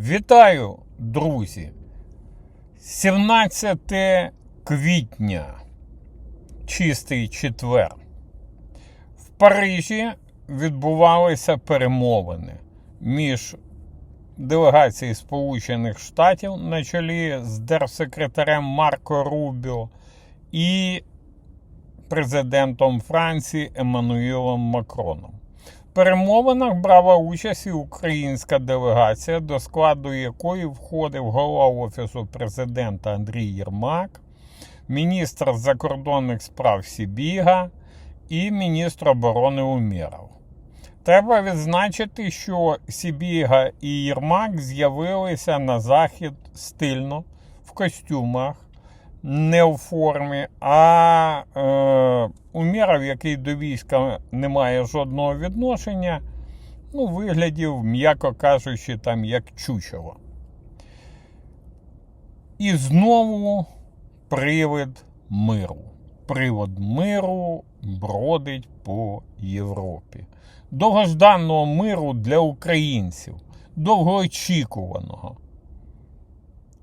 Вітаю, друзі! 17 квітня, чистий четвер. В Парижі відбувалися перемовини між делегацією Сполучених Штатів на чолі з держсекретарем Марко Рубіо і президентом Франції Еммануїлом Макроном. Перемовинах брала участь і українська делегація, до складу якої входив голова Офісу президента Андрій Єрмак, міністр закордонних справ Сібіга і міністр оборони Умєров. Треба відзначити, що Сібіга і Єрмак з'явилися на захід стильно в костюмах, не в формі, а е, Умєров, який до війська не має жодного відношення, ну, виглядів, м'яко кажучи, там як чучело. І знову привид миру. Привод миру бродить по Європі. Довгожданого миру для українців, довгоочікуваного.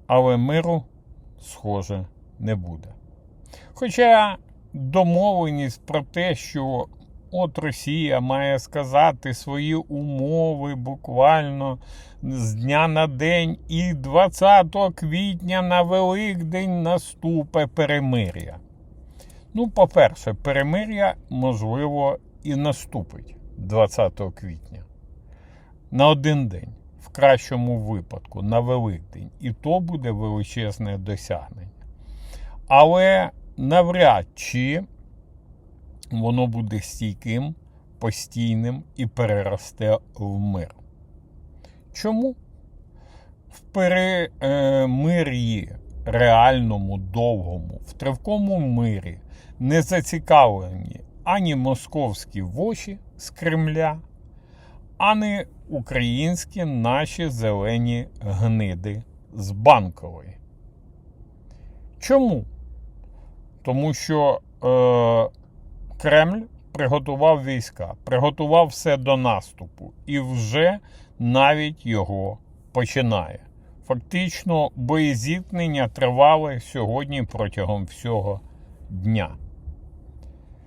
Але миру, схоже, не буде. Хоча домовленість про те, що от Росія має сказати свої умови буквально з дня на день, і 20 квітня на Великдень наступе перемир'я. Ну, по-перше, перемир'я, можливо, і наступить 20 квітня. На один день, в кращому випадку, на Великдень. І то буде величезне досягнення. Але навряд чи воно буде стійким, постійним і переросте в мир. Чому? В перемир'ї реальному, довгому, в тривкому мирі не зацікавлені ані московські воші з Кремля, ані українські наші зелені гниди з банкової. Чому? Тому що е, Кремль приготував війська, приготував все до наступу і вже навіть його починає. Фактично, боєзіткнення тривали сьогодні протягом всього дня.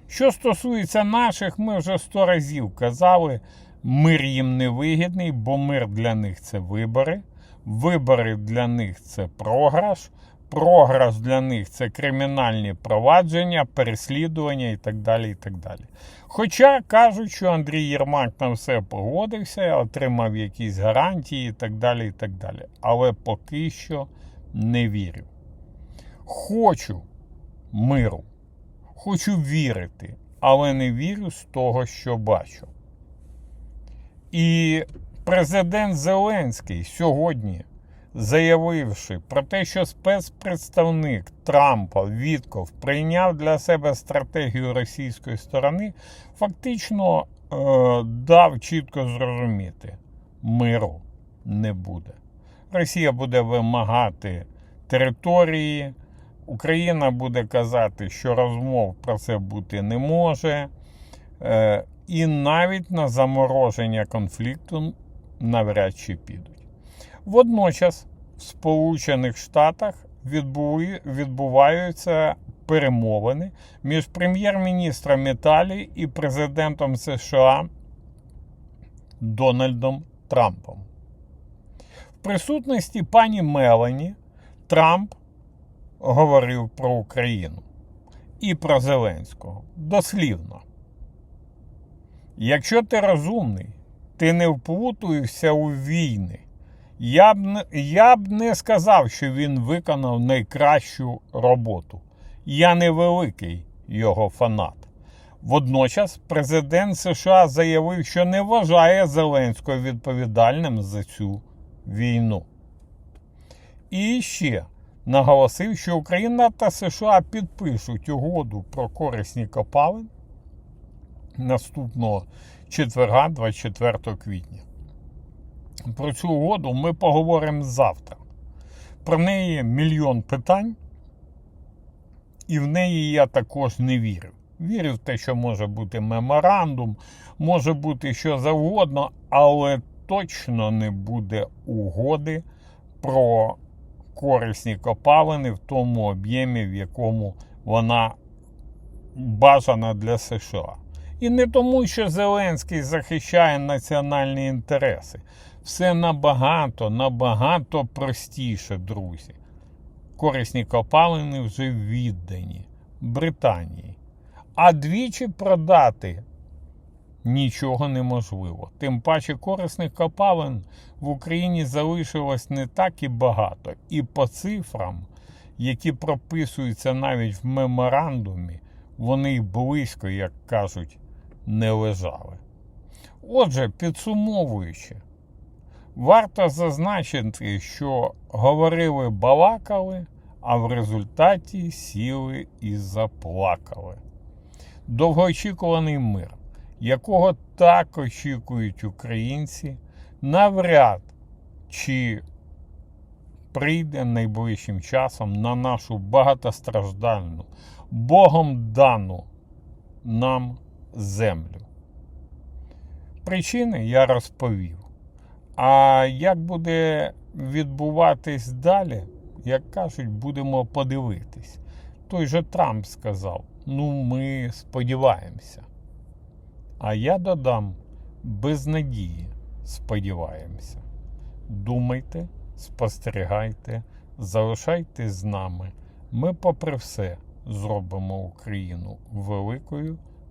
Що стосується наших, ми вже сто разів казали, мир їм не вигідний, бо мир для них це вибори, вибори для них це програш, програш для них це кримінальні провадження, переслідування і так далі. і так далі. Хоча кажуть, що Андрій Єрмак на все погодився, отримав якісь гарантії і так далі. і так далі. Але поки що не вірю. Хочу миру, хочу вірити, але не вірю з того, що бачу. І президент Зеленський сьогодні заявивши про те, що спецпредставник Трампа Вітков прийняв для себе стратегію російської сторони, фактично е, дав чітко зрозуміти, миру не буде. Росія буде вимагати території, Україна буде казати, що розмов про це бути не може. Е, і навіть на замороження конфлікту навряд чи підуть. Водночас в Сполучених Штатах відбуваються перемовини між прем'єр-міністром Італії і президентом США Дональдом Трампом. В присутності пані Мелані Трамп говорив про Україну і про Зеленського дослівно. Якщо ти розумний, ти не вплутуєшся у війни. Я б, я б не сказав, що він виконав найкращу роботу. Я не великий його фанат. Водночас президент США заявив, що не вважає Зеленського відповідальним за цю війну. І ще наголосив, що Україна та США підпишуть угоду про корисні копалин наступного четверга, 24 квітня. Про цю угоду ми поговоримо завтра. Про неї мільйон питань, і в неї я також не вірю. Вірю в те, що може бути меморандум, може бути що завгодно, але точно не буде угоди про корисні копалини в тому об'ємі, в якому вона бажана для США. І не тому, що Зеленський захищає національні інтереси. Все набагато, набагато простіше, друзі. Корисні копалини вже віддані Британії. А двічі продати нічого неможливо. Тим паче корисних копалин в Україні залишилось не так і багато. І по цифрам, які прописуються навіть в меморандумі, вони близько, як кажуть, не лежали. Отже, підсумовуючи, варто зазначити, що говорили, балакали, а в результаті сіли і заплакали. Довгоочікуваний мир, якого так очікують українці, навряд чи прийде найближчим часом на нашу багатостраждальну, Богом дану нам землю. Причини я розповів. А як буде відбуватись далі, як кажуть, будемо подивитись. Той же Трамп сказав: ну, ми сподіваємося. А я додам без надії сподіваємося. Думайте, спостерігайте, залишайтесь з нами. Ми, попри все, зробимо Україну великою,